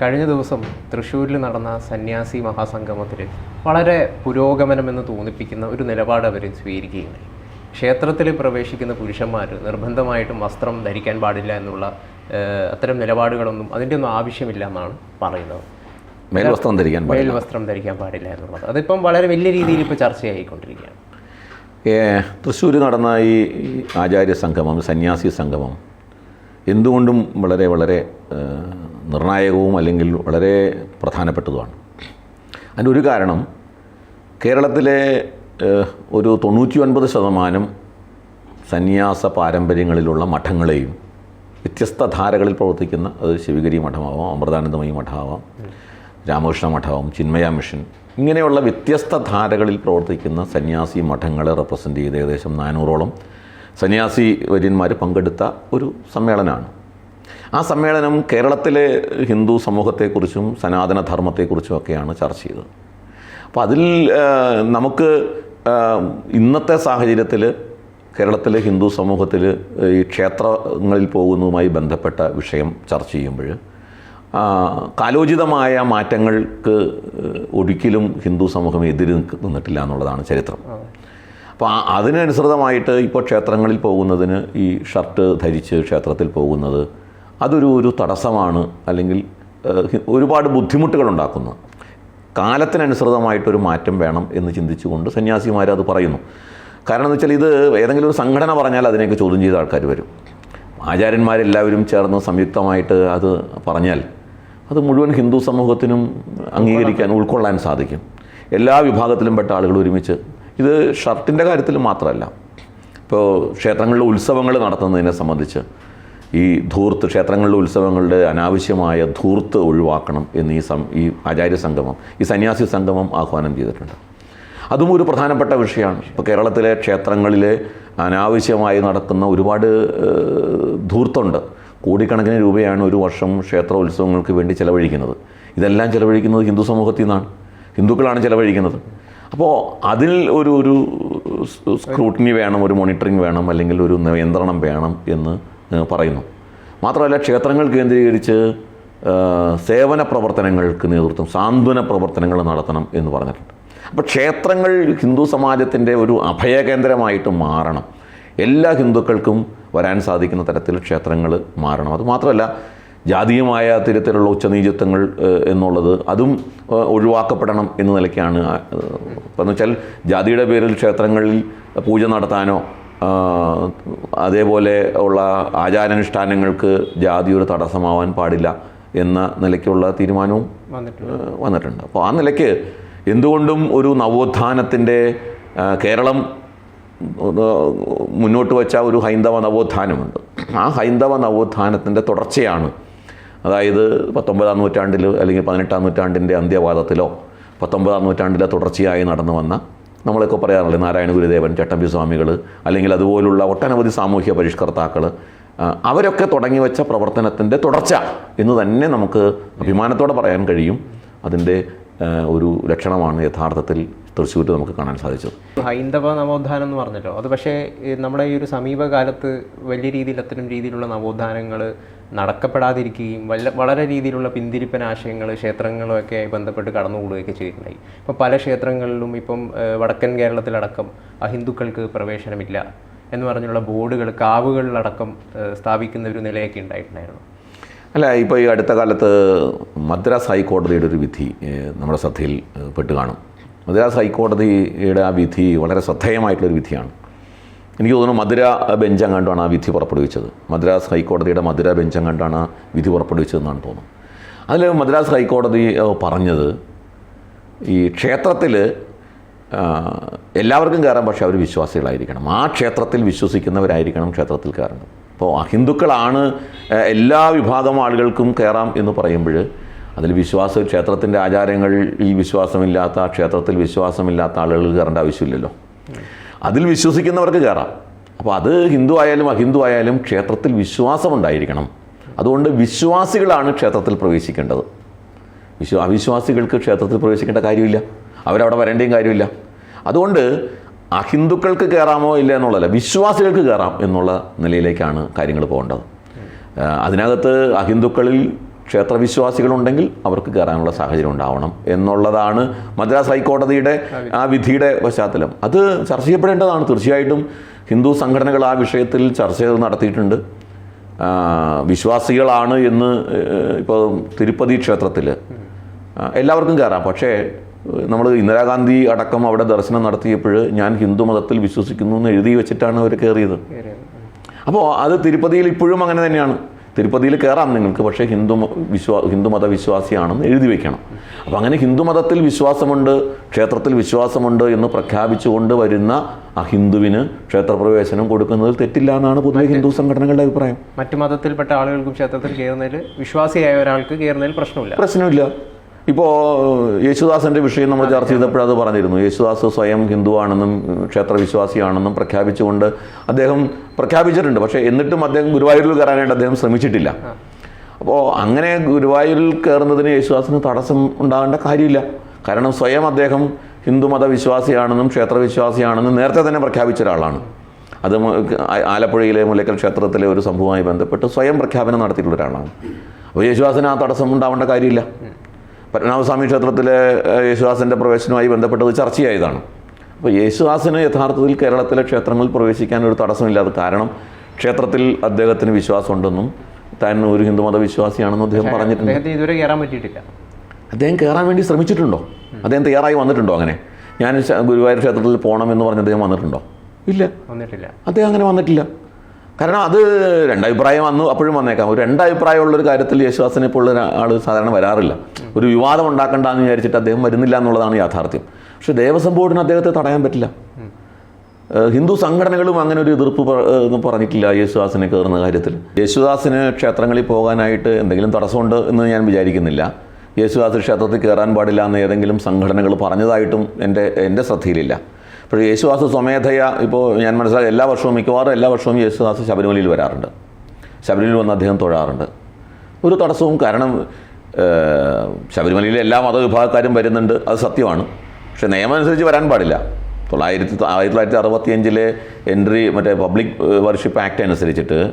കഴിഞ്ഞ ദിവസം തൃശ്ശൂരിൽ നടന്ന സന്യാസി മഹാസംഗമത്തിൽ വളരെ പുരോഗമനമെന്ന് തോന്നിപ്പിക്കുന്ന ഒരു നിലപാട് അവർ സ്വീകരിക്കുകയുണ്ടായി. ക്ഷേത്രത്തിൽ പ്രവേശിക്കുന്ന പുരുഷന്മാർ നിർബന്ധമായിട്ടും വസ്ത്രം ധരിക്കാൻ പാടില്ല എന്നുള്ള അത്തരം നിലപാടുകളൊന്നും അതിന്റെ ഒന്നും ആവശ്യമില്ല എന്നാണ് പറയുന്നത്. മേൽവസ്ത്രം ധരിക്കാൻ പാടില്ല. മേൽവസ്ത്രം ധരിക്കാൻ പാടില്ല എന്നുള്ളത്. അതിപ്പം വളരെ വലിയ രീതിയിൽ ഇപ്പോൾ ചർച്ചയായിക്കൊണ്ടിരിക്കുകയാണ്. തൃശ്ശൂർ നടന്ന ഈ ആചാര്യ സംഗമം സന്യാസി സംഗമം എന്തുകൊണ്ടും വളരെ വളരെ നിർണായകവും അല്ലെങ്കിൽ വളരെ പ്രധാനപ്പെട്ടതുമാണ്. അതിന്റെ ഒരു കാരണം കേരളത്തിലെ ഒരു തൊണ്ണൂറ്റി ഒൻപത് ശതമാനം സന്യാസ പാരമ്പര്യങ്ങളിലുള്ള മഠങ്ങളെയും വ്യത്യസ്ത ധാരകളിൽ പ്രവർത്തിക്കുന്ന അത് ശിവഗിരി മഠമാവാം അമൃതാനന്ദമയി മഠമാവാം രാമകൃഷ്ണ മഠമാവും ചിന്മയ മിഷൻ ഇങ്ങനെയുള്ള വ്യത്യസ്ത ധാരകളിൽ പ്രവർത്തിക്കുന്ന സന്യാസി മഠങ്ങളെ റെപ്രസെന്റ് ചെയ്ത് ഏകദേശം നാനൂറോളം സന്യാസി വര്യന്മാർ പങ്കെടുത്ത ഒരു സമ്മേളനമാണ്. ആ സമ്മേളനം കേരളത്തിലെ ഹിന്ദു സമൂഹത്തെക്കുറിച്ചും സനാതനധർമ്മത്തെക്കുറിച്ചും ഒക്കെയാണ് ചർച്ച ചെയ്തത്. അപ്പോൾ അതിൽ നമുക്ക് ഇന്നത്തെ സാഹചര്യത്തിൽ കേരളത്തിലെ ഹിന്ദു സമൂഹത്തിൽ ഈ ക്ഷേത്രങ്ങളിൽ പോകുന്നതുമായി ബന്ധപ്പെട്ട വിഷയം ചർച്ച ചെയ്യുമ്പോൾ കാലോചിതമായ മാറ്റങ്ങൾക്ക് ഒരിക്കലും ഹിന്ദു സമൂഹം എതിര് നിന്നിട്ടില്ല എന്നുള്ളതാണ് ചരിത്രം. അപ്പോൾ അതിനനുസൃതമായിട്ട് ഇപ്പോൾ ക്ഷേത്രങ്ങളിൽ പോകുന്നതിന് ഈ ഷർട്ട് ധരിച്ച് ക്ഷേത്രത്തിൽ പോകുന്നത് അതൊരു ഒരു തടസ്സമാണ് അല്ലെങ്കിൽ ഒരുപാട് ബുദ്ധിമുട്ടുകൾ ഉണ്ടാക്കുന്നു കാലത്തിനനുസൃതമായിട്ടൊരു മാറ്റം വേണം എന്ന് ചിന്തിച്ചുകൊണ്ട് സന്യാസിമാർ അത് പറയുന്നു. കാരണം എന്ന് വെച്ചാൽ ഇത് ഏതെങ്കിലും ഒരു സംഘടന പറഞ്ഞാൽ അതിനെയൊക്കെ ചോദ്യം ചെയ്ത ആൾക്കാർ വരും. ആചാര്യന്മാരെല്ലാവരും ചേർന്ന് സംയുക്തമായിട്ട് അത് പറഞ്ഞാൽ അത് മുഴുവൻ ഹിന്ദു സമൂഹത്തിനും അംഗീകരിക്കാൻ ഉൾക്കൊള്ളാൻ സാധിക്കും. എല്ലാ വിഭാഗത്തിലും പെട്ട ആളുകൾ ഒരുമിച്ച്. ഇത് ഷർട്ടിന്റെ കാര്യത്തിൽ മാത്രമല്ല. ഇപ്പോൾ ക്ഷേത്രങ്ങളിലെ ഉത്സവങ്ങൾ നടത്തുന്നതിനെ സംബന്ധിച്ച് ഈ ധൂർത്ത് ക്ഷേത്രങ്ങളിലെ ഉത്സവങ്ങളുടെ അനാവശ്യമായ ധൂർത്ത് ഒഴിവാക്കണം എന്ന് ഈ സം ഈ ആചാര്യ സംഗമം ഈ സന്യാസി സംഗമം ആഹ്വാനം ചെയ്തിട്ടുണ്ട്. അതും ഒരു പ്രധാനപ്പെട്ട വിഷയമാണ്. ഇപ്പോൾ കേരളത്തിലെ ക്ഷേത്രങ്ങളിലെ അനാവശ്യമായി നടക്കുന്ന ഒരുപാട് ധൂർത്തുണ്ട്. കോടിക്കണക്കിന് രൂപയാണ് ഒരു വർഷം ക്ഷേത്ര ഉത്സവങ്ങൾക്ക് വേണ്ടി ചിലവഴിക്കുന്നത്. ഇതെല്ലാം ചിലവഴിക്കുന്നത് ഹിന്ദു സമൂഹത്തിൽ നിന്നാണ്. ഹിന്ദുക്കളാണ് ചിലവഴിക്കുന്നത്. അപ്പോൾ അതിൽ ഒരു ഒരു സ്ക്രൂട്ടിനി വേണം ഒരു മോണിറ്ററിങ് വേണം അല്ലെങ്കിൽ ഒരു നിയന്ത്രണം വേണം എന്ന് പറയുന്നു. മാത്രമല്ല ക്ഷേത്രങ്ങൾ കേന്ദ്രീകരിച്ച് സേവന പ്രവർത്തനങ്ങൾക്ക് നേതൃത്വം സാന്ത്വന പ്രവർത്തനങ്ങൾ നടത്തണം എന്ന് പറഞ്ഞിട്ടുണ്ട്. അപ്പോൾ ക്ഷേത്രങ്ങൾ ഹിന്ദു സമാജത്തിന്റെ ഒരു അഭയകേന്ദ്രമായിട്ട് മാറണം. എല്ലാ ഹിന്ദുക്കൾക്കും വരാൻ സാധിക്കുന്ന തരത്തിൽ ക്ഷേത്രങ്ങൾ മാറണം. അതുമാത്രമല്ല ജാതീയമായ തരത്തിലുള്ള ഉച്ചനീചത്വങ്ങൾ എന്നുള്ളത് അതും ഒഴിവാക്കപ്പെടണം എന്ന നിലയ്ക്കാണ് എന്ന് വെച്ചാൽ ജാതിയുടെ പേരിൽ ക്ഷേത്രങ്ങളിൽ പൂജ നടത്താനോ അതേപോലെ ഉള്ള ആചാരാനുഷ്ഠാനങ്ങൾക്ക് ജാതി ഒരു തടസ്സമാവാൻ പാടില്ല എന്ന നിലയ്ക്കുള്ള തീരുമാനവും വന്നിട്ടുണ്ട്. അപ്പോൾ ആ നിലയ്ക്ക് എന്തുകൊണ്ടും ഒരു നവോത്ഥാനത്തിന്റെ കേരളം മുന്നോട്ട് വച്ച ഒരു ഹൈന്ദവ നവോത്ഥാനമുണ്ട്. ആ ഹൈന്ദവ നവോത്ഥാനത്തിന്റെ തുടർച്ചയാണ്. അതായത് പത്തൊമ്പതാം നൂറ്റാണ്ടിൽ അല്ലെങ്കിൽ പതിനെട്ടാം നൂറ്റാണ്ടിന്റെ അന്ത്യവാദത്തിലോ പത്തൊമ്പതാം നൂറ്റാണ്ടിലെ തുടർച്ചയായി നടന്നു വന്ന നമ്മളൊക്കെ പറയാറില്ലേ നാരായണ ഗുരുദേവൻ ചട്ടമ്പി സ്വാമികൾ അല്ലെങ്കിൽ അതുപോലുള്ള ഒട്ടനവധി സാമൂഹ്യ പരിഷ്കർത്താക്കൾ അവരൊക്കെ തുടങ്ങി വെച്ച പ്രവർത്തനത്തിന്റെ തുടർച്ച എന്ന് തന്നെ നമുക്ക് അഭിമാനത്തോടെ പറയാൻ കഴിയും. അതിന്റെ ഒരു ലക്ഷണമാണ് യഥാർത്ഥത്തിൽ തൃശ്ശൂർ നമുക്ക് കാണാൻ സാധിച്ചത്. ഹൈന്ദവ നവോത്ഥാനം എന്ന് പറഞ്ഞല്ലോ. അത് പക്ഷേ നമ്മുടെ ഈ ഒരു സമീപകാലത്ത് വലിയ രീതിയിൽ അത്തരം രീതിയിലുള്ള നവോത്ഥാനങ്ങൾ നടക്കപ്പെടാതിരിക്കുകയും വല്ല വളരെ രീതിയിലുള്ള പിന്തിരിപ്പൻ ആശയങ്ങൾ ക്ഷേത്രങ്ങളുമൊക്കെ ബന്ധപ്പെട്ട് കടന്നുകൂടുകയൊക്കെ ചെയ്തിട്ടുണ്ടായി. ഇപ്പോൾ പല ക്ഷേത്രങ്ങളിലും ഇപ്പം വടക്കൻ കേരളത്തിലടക്കം അഹിന്ദുക്കൾക്ക് പ്രവേശനമില്ല എന്ന് പറഞ്ഞുള്ള ബോർഡുകൾ കാവുകളിലടക്കം സ്ഥാപിക്കുന്ന ഒരു നിലയൊക്കെ ഉണ്ടായിട്ടുണ്ടായിരുന്നു. അല്ല ഇപ്പോൾ ഈ അടുത്ത കാലത്ത് മദ്രാസ് ഹൈക്കോടതിയുടെ ഒരു വിധി നമ്മുടെ ശ്രദ്ധയിൽ പെട്ട് കാണും. മദ്രാസ് ഹൈക്കോടതിയുടെ ആ വിധി വളരെ ശ്രദ്ധേയമായിട്ടുള്ളൊരു വിധിയാണ്. എനിക്ക് തോന്നുന്നു മധുര ബെഞ്ച് അങ്ങാണ്ടാണ് ആ വിധി പുറപ്പെടുവിച്ചത്. മദ്രാസ് ഹൈക്കോടതിയുടെ മധുര ബെഞ്ച് അങ്ങാണ്ടാണ് ആ വിധി പുറപ്പെടുവിച്ചതെന്നാണ് തോന്നുന്നത്. അതിൽ മദ്രാസ് ഹൈക്കോടതി പറഞ്ഞത് ഈ ക്ഷേത്രത്തിൽ എല്ലാവർക്കും കയറാം പക്ഷേ അവർ വിശ്വാസികളായിരിക്കണം. ആ ക്ഷേത്രത്തിൽ വിശ്വസിക്കുന്നവരായിരിക്കണം ക്ഷേത്രത്തിൽ കയറേണ്ടത്. അപ്പോൾ അഹിന്ദുക്കളാണ് എല്ലാ വിഭാഗം ആളുകൾക്കും കയറാം എന്ന് പറയുമ്പോൾ അതിൽ വിശ്വാസ ക്ഷേത്രത്തിന്റെ ആചാരങ്ങളിൽ വിശ്വാസമില്ലാത്ത ക്ഷേത്രത്തിൽ വിശ്വാസമില്ലാത്ത ആളുകൾ കയറേണ്ട ആവശ്യമില്ലല്ലോ. അതിൽ വിശ്വസിക്കുന്നവർക്ക് കയറാം അപ്പോൾ അത് ഹിന്ദു ആയാലും അഹിന്ദു ആയാലും ക്ഷേത്രത്തിൽ വിശ്വാസമുണ്ടായിരിക്കണം. അതുകൊണ്ട് വിശ്വാസികളാണ് ക്ഷേത്രത്തിൽ പ്രവേശിക്കേണ്ടത്. വിശ്വ അവിശ്വാസികൾക്ക് ക്ഷേത്രത്തിൽ പ്രവേശിക്കേണ്ട കാര്യമില്ല. അവരവിടെ വരേണ്ടയും കാര്യമില്ല. അതുകൊണ്ട് അഹിന്ദുക്കൾക്ക് കയറാമോ ഇല്ല എന്നുള്ളതല്ല വിശ്വാസികൾക്ക് കയറാം എന്നുള്ള നിലയിലേക്കാണ് കാര്യങ്ങൾ പോകേണ്ടത്. അതിനകത്ത് അഹിന്ദുക്കളിൽ ക്ഷേത്രവിശ്വാസികളുണ്ടെങ്കിൽ അവർക്ക് കയറാനുള്ള സാഹചര്യം ഉണ്ടാവണം എന്നുള്ളതാണ് മദ്രാസ് ഹൈക്കോടതിയുടെ ആ വിധിയുടെ പശ്ചാത്തലം. അത് ചർച്ച ചെയ്യപ്പെടേണ്ടതാണ്. തീർച്ചയായിട്ടും ഹിന്ദു സംഘടനകൾ ആ വിഷയത്തിൽ ചർച്ച ചെയ്ത് നടത്തിയിട്ടുണ്ട്. വിശ്വാസികളാണ് എന്ന് ഇപ്പോൾ തിരുപ്പതി ക്ഷേത്രത്തിൽ എല്ലാവർക്കും കയറാം. പക്ഷേ നമ്മൾ ഇന്ദിരാഗാന്ധി അടക്കം അവിടെ ദർശനം നടത്തിയപ്പോൾ ഞാൻ ഹിന്ദു മതത്തിൽ വിശ്വസിക്കുന്നു എന്ന് എഴുതി വെച്ചിട്ടാണ് അവർ കയറിയത്. കയറിയത്. അപ്പോൾ അത് തിരുപ്പതിയിൽ ഇപ്പോഴും അങ്ങനെ തന്നെയാണ്. തിരുപ്പതിയിൽ കയറാം നിങ്ങൾക്ക് പക്ഷേ ഹിന്ദു വിശ്വാ ഹിന്ദുമത വിശ്വാസിയാണെന്ന് എഴുതി വെക്കണം. അപ്പോൾ അങ്ങനെ ഹിന്ദുമതത്തിൽ വിശ്വാസമുണ്ട് ക്ഷേത്രത്തിൽ വിശ്വാസമുണ്ട് എന്ന് പ്രഖ്യാപിച്ചുകൊണ്ട് വരുന്ന ആ ഹിന്ദുവിന് ക്ഷേത്രപ്രവേശനം കൊടുക്കുന്നതിൽ തെറ്റില്ല എന്നാണ് പൊതുവെ ഹിന്ദു സംഘടനകളുടെ അഭിപ്രായം. മറ്റു മതത്തിൽപ്പെട്ട ആളുകൾക്കും ക്ഷേത്രത്തിൽ കയറുന്നതിൽ വിശ്വാസിയായ ഒരാൾക്ക് കയറുന്നതിൽ പ്രശ്നമില്ല. പ്രശ്നമില്ല. ഇപ്പോൾ യേശുദാസിന്റെ വിഷയം നമ്മൾ ചർച്ച ചെയ്തപ്പോൾ അത് പറഞ്ഞിരുന്നു. യേശുദാസ് സ്വയം ഹിന്ദുവാണെന്നും ക്ഷേത്രവിശ്വാസിയാണെന്നും പ്രഖ്യാപിച്ചുകൊണ്ട് അദ്ദേഹം പ്രഖ്യാപിച്ചിട്ടുണ്ട്. പക്ഷേ എന്നിട്ടും അദ്ദേഹം ഗുരുവായൂരിൽ കയറാനായിട്ട് അദ്ദേഹം ശ്രമിച്ചിട്ടില്ല. അപ്പോൾ അങ്ങനെ ഗുരുവായൂരിൽ കയറുന്നതിന് യേശുദാസിന് തടസ്സം ഉണ്ടാകേണ്ട കാര്യമില്ല. കാരണം സ്വയം അദ്ദേഹം ഹിന്ദുമത വിശ്വാസിയാണെന്നും ക്ഷേത്രവിശ്വാസിയാണെന്നും നേരത്തെ തന്നെ പ്രഖ്യാപിച്ച ഒരാളാണ്. അത് ആലപ്പുഴയിലെ മുല്ലക്കൽ ക്ഷേത്രത്തിലെ ഒരു സംഭവവുമായി ബന്ധപ്പെട്ട് സ്വയം പ്രഖ്യാപനം നടത്തിയിട്ടുള്ള ഒരാളാണ്. അപ്പോൾ യേശുദാസിന് ആ തടസ്സം ഉണ്ടാവേണ്ട കാര്യമില്ല. പത്മനാഭസ്വാമി ക്ഷേത്രത്തിലെ യേശുദാസിന്റെ പ്രവേശനവുമായി ബന്ധപ്പെട്ടത് ചർച്ചയായതാണ്. അപ്പോൾ യേശുദാസിന് യഥാർത്ഥത്തിൽ കേരളത്തിലെ ക്ഷേത്രങ്ങളിൽ പ്രവേശിക്കാൻ ഒരു തടസ്സമില്ലാതെ കാരണം ക്ഷേത്രത്തിൽ അദ്ദേഹത്തിന് വിശ്വാസമുണ്ടെന്നും താൻ ഒരു ഹിന്ദുമത വിശ്വാസിയാണെന്നും അദ്ദേഹം പറഞ്ഞിട്ടുണ്ട്. ഇതുവരെ കയറാൻ പറ്റിയിട്ടില്ല. അദ്ദേഹം കയറാൻ വേണ്ടി ശ്രമിച്ചിട്ടുണ്ടോ? അദ്ദേഹം തയ്യാറായി വന്നിട്ടുണ്ടോ അങ്ങനെ? ഞാൻ ഗുരുവായൂർ ക്ഷേത്രത്തിൽ പോകണമെന്ന് പറഞ്ഞ് അദ്ദേഹം വന്നിട്ടുണ്ടോ? ഇല്ല. വന്നിട്ടില്ല. അദ്ദേഹം അങ്ങനെ വന്നിട്ടില്ല. കാരണം അത് രണ്ടഭിപ്രായം വന്നു അപ്പോഴും വന്നേക്കാം. ഒരു രണ്ടഭിപ്രായമുള്ളൊരു കാര്യത്തിൽ യേശുദാസിനെ ഇപ്പോൾ ആൾ സാധാരണ വരാറില്ല. ഒരു വിവാദം ഉണ്ടാക്കണ്ടെന്ന് വിചാരിച്ചിട്ട് അദ്ദേഹം വരുന്നില്ല എന്നുള്ളതാണ് യാഥാർത്ഥ്യം. പക്ഷെ ദേവസ്വം ബോർഡിന് അദ്ദേഹത്തെ തടയാൻ പറ്റില്ല. ഹിന്ദു സംഘടനകളും അങ്ങനെ ഒരു എതിർപ്പ് പറഞ്ഞിട്ടില്ല യേശുദാസിനെ കയറുന്ന കാര്യത്തിൽ. യേശുദാസിന് ക്ഷേത്രങ്ങളിൽ പോകാനായിട്ട് എന്തെങ്കിലും തടസ്സമുണ്ട് എന്ന് ഞാൻ വിചാരിക്കുന്നില്ല. യേശുദാസ് ക്ഷേത്രത്തിൽ കയറാൻ പാടില്ല എന്ന് ഏതെങ്കിലും സംഘടനകൾ പറഞ്ഞതായിട്ടും എന്റെ എന്റെ ശ്രദ്ധയിലില്ല. പക്ഷേ യേശുദാസ് സ്വമേധയ ഇപ്പോൾ ഞാൻ മനസ്സിലാക്കി എല്ലാ വർഷവും മിക്കവാറും എല്ലാ വർഷവും യേശുദാസ് ശബരിമലയിൽ വരാറുണ്ട്. ശബരിമലയിൽ വന്ന് അദ്ദേഹം തൊഴാറുണ്ട്. ഒരു തടസ്സവും കാരണം ശബരിമലയിലെ എല്ലാ മതവിഭാഗക്കാരും വരുന്നുണ്ട്. അത് സത്യമാണ്. പക്ഷേ നിയമം അനുസരിച്ച് വരാൻ പാടില്ല. തൊള്ളായിരത്തി ആയിരത്തി തൊള്ളായിരത്തി അറുപത്തി അഞ്ചിലെ എൻട്രി മറ്റേ പബ്ലിക് വർഷിപ്പ് ആക്ട് അനുസരിച്ചിട്ട്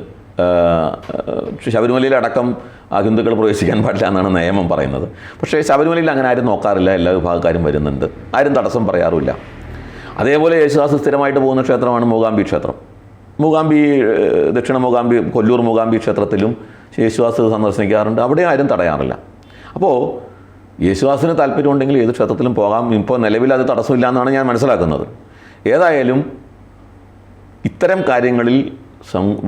ശബരിമലയിലടക്കം ഹിന്ദുക്കൾ പ്രവേശിക്കാൻ പാടില്ല എന്നാണ് നിയമം പറയുന്നത്. പക്ഷേ ശബരിമലയിൽ അങ്ങനെ ആരും നോക്കാറില്ല. എല്ലാ വിഭാഗക്കാരും വരുന്നുണ്ട്. ആരും തടസ്സം പറയാറുമില്ല. അതേപോലെ യേശുദാസ് സ്ഥിരമായിട്ട് പോകുന്ന ക്ഷേത്രമാണ് മൂകാംബി ക്ഷേത്രം. മൂകാംബി ദക്ഷിണ മൂകാംബി കൊല്ലൂർ മൂകാംബി ക്ഷേത്രത്തിലും യേശുദാസ് സന്ദർശിക്കാറുണ്ട്. അവിടെ ആരും തടയാറില്ല. അപ്പോൾ യേശുദാസിന് താല്പര്യമുണ്ടെങ്കിൽ ഏത് ക്ഷേത്രത്തിലും പോകാം. ഇപ്പോൾ നിലവിൽ അത് തടസ്സമില്ല എന്നാണ് ഞാൻ മനസ്സിലാക്കുന്നത്. ഏതായാലും ഇത്തരം കാര്യങ്ങളിൽ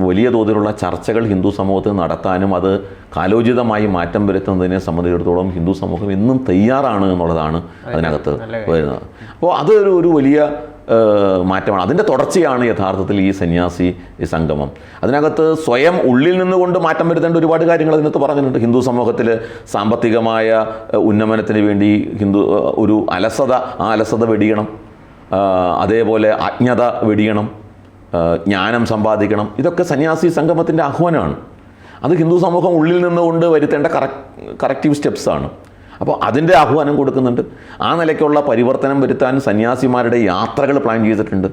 വലിയ തോതിലുള്ള ചർച്ചകൾ ഹിന്ദു സമൂഹത്തിൽ നടത്താനും അത് കാലോചിതമായി മാറ്റം വരുത്തുന്നതിനെ സംബന്ധിച്ചിടത്തോളം ഹിന്ദു സമൂഹം എന്നും തയ്യാറാണ് എന്നുള്ളതാണ് അതിനകത്ത് വരുന്നത്. അപ്പോൾ അത് ഒരു വലിയ മാറ്റമാണ്. അതിന്റെ തുടർച്ചയാണ് യഥാർത്ഥത്തിൽ ഈ സന്യാസി സംഗമം. അതിനകത്ത് സ്വയം ഉള്ളിൽ നിന്നുകൊണ്ട് മാറ്റം വരുത്തേണ്ട ഒരുപാട് കാര്യങ്ങൾ അതിനകത്ത് പറഞ്ഞിട്ടുണ്ട്. ഹിന്ദു സമൂഹത്തിൽ സാമ്പത്തികമായ ഉന്നമനത്തിന് വേണ്ടി ഹിന്ദു ഒരു അലസത ആ അലസത വെടിയണം. അതേപോലെ അജ്ഞത വെടിയണം. ജ്ഞാനം സമ്പാദിക്കണം. ഇതൊക്കെ സന്യാസി സംഗമത്തിന്റെ ആഹ്വാനമാണ്. അത് ഹിന്ദു സമൂഹം ഉള്ളിൽ നിന്നുകൊണ്ട് വരുത്തേണ്ട കറക് കറക്റ്റീവ് സ്റ്റെപ്സാണ് അപ്പോൾ അതിന്റെ ആഹ്വാനം കൊടുക്കുന്നുണ്ട്. ആ നിലയ്ക്കുള്ള പരിവർത്തനം വരുത്താൻ സന്യാസിമാരുടെ യാത്രകൾ പ്ലാൻ ചെയ്തിട്ടുണ്ട്.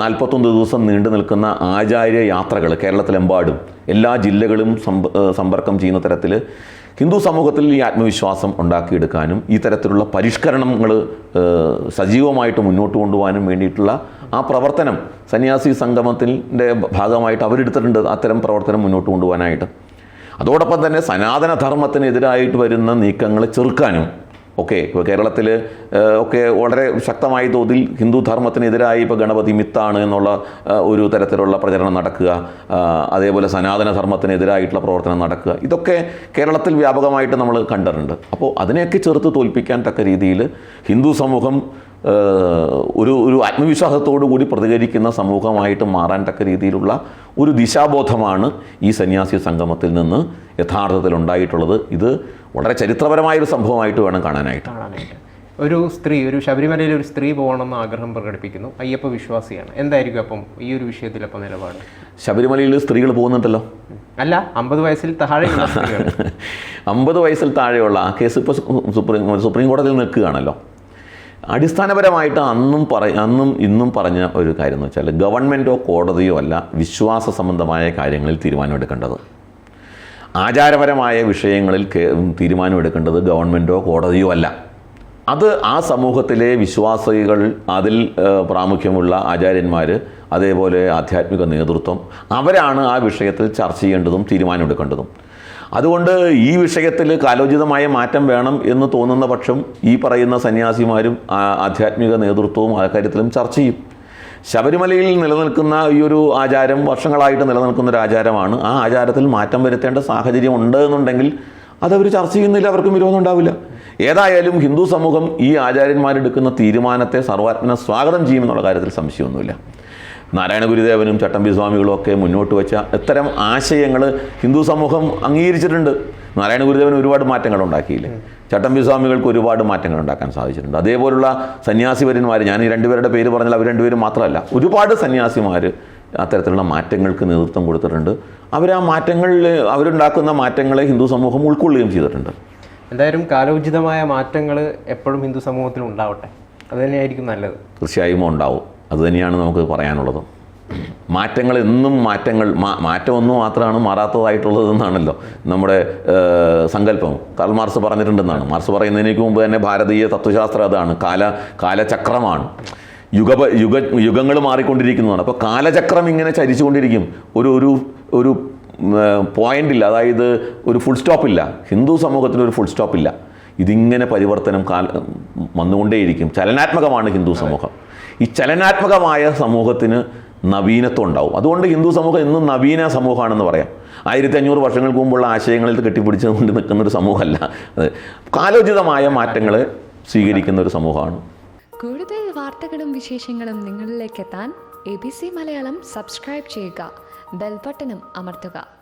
നാൽപ്പത്തൊന്ന് ദിവസം നീണ്ടു നിൽക്കുന്ന ആചാര്യ യാത്രകൾ കേരളത്തിലെമ്പാടും എല്ലാ ജില്ലകളും സമ്പ സമ്പർക്കം ചെയ്യുന്ന തരത്തിൽ ഹിന്ദു സമൂഹത്തിൽ ഈ ആത്മവിശ്വാസം ഉണ്ടാക്കിയെടുക്കാനും ഈ തരത്തിലുള്ള പരിഷ്കരണങ്ങൾ സജീവമായിട്ട് മുന്നോട്ട് കൊണ്ടുപോകാനും വേണ്ടിയിട്ടുള്ള ആ പ്രവർത്തനം സന്യാസി സംഗമത്തിന്റെ ഭാഗമായിട്ട് അവരെടുത്തിട്ടുണ്ട്. അത്തരം പ്രവർത്തനം മുന്നോട്ട് കൊണ്ടുപോകാനായിട്ട്. അതോടൊപ്പം തന്നെ സനാതനധർമ്മത്തിനെതിരായിട്ട് വരുന്ന നീക്കങ്ങളെ ചെറുക്കാനും ഒക്കെ ഇപ്പോൾ കേരളത്തിൽ ഒക്കെ വളരെ ശക്തമായ തോതിൽ ഹിന്ദു ധർമ്മത്തിനെതിരായി ഇപ്പോൾ ഗണപതി മിത്താണ് എന്നുള്ള ഒരു തരത്തിലുള്ള പ്രചരണം നടക്കുക. അതേപോലെ സനാതന ധർമ്മത്തിനെതിരായിട്ടുള്ള പ്രവർത്തനം നടക്കുക. ഇതൊക്കെ കേരളത്തിൽ വ്യാപകമായിട്ട് നമ്മൾ കണ്ടിട്ടുണ്ട്. അപ്പോൾ അതിനെയൊക്കെ ചെറുത്ത് തോൽപ്പിക്കാൻ തക്ക രീതിയിൽ ഹിന്ദു സമൂഹം ഒരു ഒരു ആത്മവിശ്വാസത്തോടു കൂടി പ്രതികരിക്കുന്ന സമൂഹമായിട്ട് മാറാൻ തക്ക രീതിയിലുള്ള ഒരു ദിശാബോധമാണ് ഈ സന്യാസി സംഗമത്തിൽ നിന്ന് യഥാർത്ഥത്തിൽ ഉണ്ടായിട്ടുള്ളത്. ഇത് വളരെ ചരിത്രപരമായൊരു സംഭവമായിട്ട് വേണം കാണാനായിട്ട്. കാണാനായിട്ട്. ഒരു സ്ത്രീ ഒരു ശബരിമലയിൽ ഒരു സ്ത്രീ പോകണമെന്ന് ആഗ്രഹം പ്രകടിപ്പിക്കുന്നു. അയ്യപ്പ വിശ്വാസിയാണ്. എന്തായിരിക്കും അപ്പം ഈ ഒരു വിഷയത്തിൽ അപ്പം നിലപാട്? ശബരിമലയിൽ സ്ത്രീകൾ പോകുന്നുണ്ടല്ലോ? അല്ല അമ്പത് വയസ്സിൽ താഴെയുള്ള സ്ത്രീകൾ. അമ്പത് വയസ്സിൽ താഴെയുള്ള ആ കേസ് ഇപ്പോൾ സുപ്രീം സുപ്രീം കോടതിയിൽ നിൽക്കുകയാണല്ലോ. അടിസ്ഥാനപരമായിട്ട് അന്നും പറ അന്നും ഇന്നും പറഞ്ഞ ഒരു കാര്യം എന്ന് വെച്ചാൽ ഗവൺമെന്റോ കോടതിയോ അല്ല വിശ്വാസ സംബന്ധമായ കാര്യങ്ങളിൽ തീരുമാനമെടുക്കേണ്ടത്. ആചാരപരമായ വിഷയങ്ങളിൽ തീരുമാനമെടുക്കേണ്ടത് ഗവൺമെന്റോ കോടതിയോ അല്ല. അത് ആ സമൂഹത്തിലെ വിശ്വാസികൾ അതിൽ പ്രാമുഖ്യമുള്ള ആചാര്യന്മാർ അതേപോലെ ആധ്യാത്മിക നേതൃത്വം അവരാണ് ആ വിഷയത്തിൽ ചർച്ച ചെയ്യേണ്ടതും തീരുമാനമെടുക്കേണ്ടതും. അതുകൊണ്ട് ഈ വിഷയത്തിൽ കാലോചിതമായ മാറ്റം വേണം എന്ന് തോന്നുന്ന പക്ഷം ഈ പറയുന്ന സന്യാസിമാരും ആധ്യാത്മിക നേതൃത്വവും ആ കാര്യത്തിലും ചർച്ച ചെയ്യും. ശബരിമലയിൽ നിലനിൽക്കുന്ന ഈ ഒരു ആചാരം വർഷങ്ങളായിട്ട് നിലനിൽക്കുന്ന ഒരു ആചാരമാണ്. ആ ആചാരത്തിൽ മാറ്റം വരുത്തേണ്ട സാഹചര്യം ഉണ്ട് എന്നുണ്ടെങ്കിൽ അതവർ ചർച്ച ചെയ്യുന്നില്ല അവർക്കും വിരോധം ഉണ്ടാവില്ല. ഏതായാലും ഹിന്ദു സമൂഹം ഈ ആചാര്യന്മാരെടുക്കുന്ന തീരുമാനത്തെ സർവാത്മന സ്വാഗതം ചെയ്യുമെന്നുള്ള കാര്യത്തിൽ സംശയമൊന്നുമില്ല. നാരായണ ഗുരുദേവനും ചട്ടമ്പി സ്വാമികളും ഒക്കെ മുന്നോട്ട് വെച്ച ഇത്തരം ആശയങ്ങൾ ഹിന്ദു സമൂഹം അംഗീകരിച്ചിട്ടുണ്ട്. നാരായണ ഗുരുദേവൻ ഒരുപാട് മാറ്റങ്ങൾ ഉണ്ടാക്കിയില്ലേ? ചട്ടമ്പി സ്വാമികൾക്ക് ഒരുപാട് മാറ്റങ്ങൾ ഉണ്ടാക്കാൻ സാധിച്ചിട്ടുണ്ട്. അതേപോലുള്ള സന്യാസിവരന്മാർ ഞാൻ ഈ രണ്ടുപേരുടെ പേര് പറഞ്ഞാൽ അവർ രണ്ടുപേരും മാത്രമല്ല ഒരുപാട് സന്യാസിമാർ അത്തരത്തിലുള്ള മാറ്റങ്ങൾക്ക് നേതൃത്വം കൊടുത്തിട്ടുണ്ട്. അവർ ആ മാറ്റങ്ങളിൽ അവരുണ്ടാക്കുന്ന മാറ്റങ്ങളെ ഹിന്ദു സമൂഹം ഉൾക്കൊള്ളുകയും ചെയ്തിട്ടുണ്ട്. എന്തായാലും കാലോചിതമായ മാറ്റങ്ങൾ എപ്പോഴും ഹിന്ദു സമൂഹത്തിൽ ഉണ്ടാവട്ടെ. അത് തന്നെയായിരിക്കും നല്ലത്. തീർച്ചയായും ഉണ്ടാവും. അതുതന്നെയാണ് നമുക്ക് പറയാനുള്ളത്. മാറ്റങ്ങൾ എന്നും മാറ്റങ്ങൾ മാറ്റം മാത്രമാണ് മാറാത്തതായിട്ടുള്ളതെന്നാണല്ലോ നമ്മുടെ സങ്കല്പം. കാൾ മാർസ് പറഞ്ഞിട്ടുണ്ടെന്നാണ്. മാർസ് പറയുന്നതിനേക്ക് മുമ്പ് തന്നെ ഭാരതീയ തത്വശാസ്ത്രം അതാണ്. കാല കാലചക്രമാണ്. യുഗ യുഗ യുഗങ്ങൾ മാറിക്കൊണ്ടിരിക്കുന്നതാണ്. അപ്പോൾ കാലചക്രം ഇങ്ങനെ ചരിച്ചുകൊണ്ടിരിക്കും. ഒരു ഒരു ഒരു പോയിന്റ് ഇല്ല. അതായത് ഒരു ഫുൾ സ്റ്റോപ്പ് ഇല്ല. ഹിന്ദു സമൂഹത്തിന് ഒരു ഫുൾ സ്റ്റോപ്പ് ഇല്ല. ഇതിങ്ങനെ പരിവർത്തനം കാല വന്നുകൊണ്ടേയിരിക്കും. ചലനാത്മകമാണ് ഹിന്ദു സമൂഹം. ഈ ചലനാത്മകമായ സമൂഹത്തിന് നവീനത്വം ഉണ്ടാവും. അതുകൊണ്ട് ഹിന്ദു സമൂഹം എന്നും നവീന സമൂഹമാണെന്ന് പറയാം. ആയിരത്തി അഞ്ഞൂറ് വർഷങ്ങൾക്ക് മുമ്പുള്ള ആശയങ്ങളിൽ കെട്ടിപ്പിടിച്ചുകൊണ്ട് നിൽക്കുന്ന ഒരു സമൂഹമല്ല കാലോചിതമായ മാറ്റങ്ങൾ സ്വീകരിക്കുന്ന ഒരു സമൂഹമാണ്. കൂടുതൽ വാർത്തകളും വിശേഷങ്ങളും നിങ്ങളിലേക്ക് എത്താൻ A B C Malayalam subscribe ചെയ്യുക. ബെൽബട്ടനും അമർത്തുക.